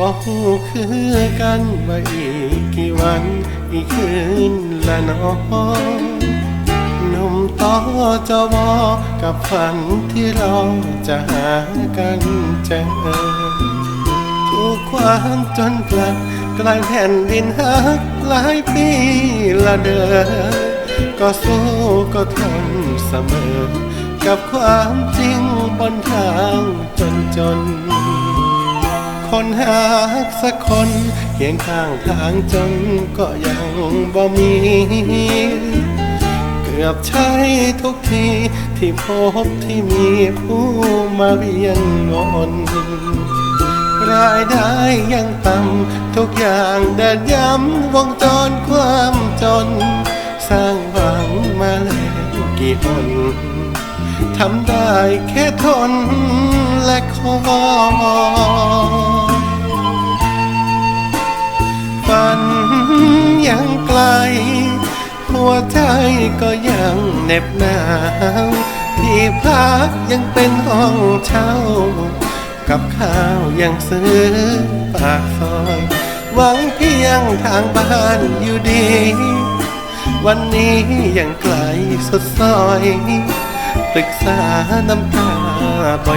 บอกคือกันว่าอีกกี่วันอีกคืนละเนอหนุ่มต่อจะวอกับฝันที่เราจะหากันเจอทุกความจนกลับกลายแผ่นดินหักหลายปีละเดินก็สู้ก็ทนเสมอ กับความจริงบนทางจนจน คนหากสักคนเคียงข้างทางจนก็ยังบ่มี เกือบใช่ทุกทีที่พบที่มีผู้มาเรียนวนรายได้ยังต่ำทุกอย่างเดินย้ำวงจรความจน สร้างหวังมาแล้วกี่หนทำได้แค่ทนและคอย ฝันยังไกล หัวใจก็ยังเหน็บหนาวที่พักยังเป็นห้องเช่า กับข้าวยังซื้อปากซอย หวังเพียงทางบ้านอยู่ดี วันนี้ยังไกลสุดซอยปรึกษาน้ำตาบ่อ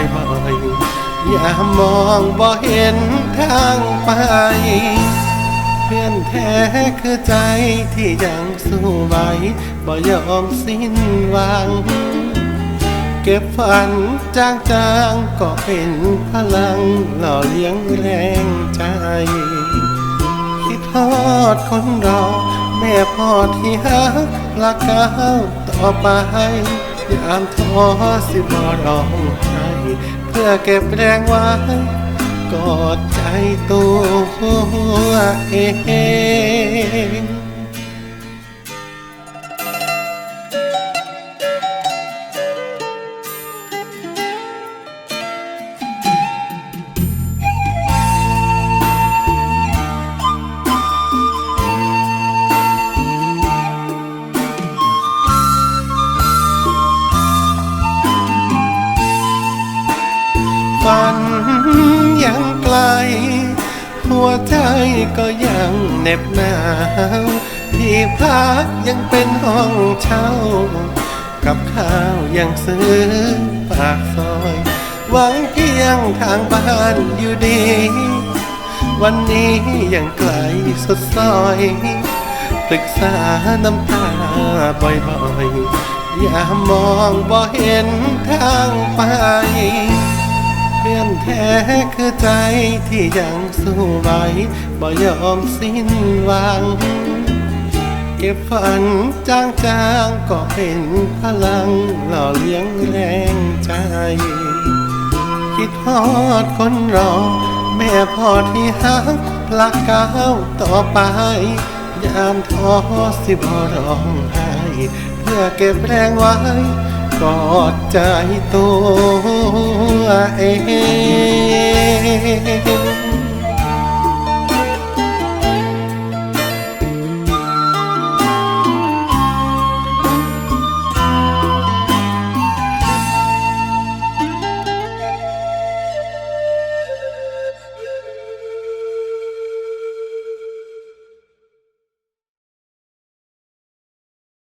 ยๆ อย่ามองบ่เห็นทางไป พื่อนแท้คือใจที่ยังสู้ไหวบ่ยอมสิ้นหวัง เก็บฝันจางจางๆก็เป็นพลังหล่อเลี้ยงแรงใจ คิดทอดคนเรอแม่พ่อที่ฮักลักก้าวต่อไปยามท้อสิบ่ร้องไห้เพื่อเก็บแรงไว้ กอดใจตัวเองฝัน ล หัวใจก็ยังเหน็บหนาวที่พักยังเป็นห้องเช่า กับข้าวยังซื้อปากซอย หวังเพียงทางบ้านอยู่ดี วันนี้ยังไกลสุดซอยปรึกษาน้ำตาบ่อยๆ อย่ามองบ่เห็นทางไป ท้คือใจที่ยังสู้ไหวบ่ยอมสิ้นหวัง เก็บฝันจางจางๆก็เป็นพลังหล่อเลี้ยงแรงใจ คิดฮอดคนรอ แม่พ่อที่ฮักลักก้าวต่อไป ยามท้อสิบ่ร้องไห้ เพื่อเก็บแรงไว้ กอดใจตัวเอง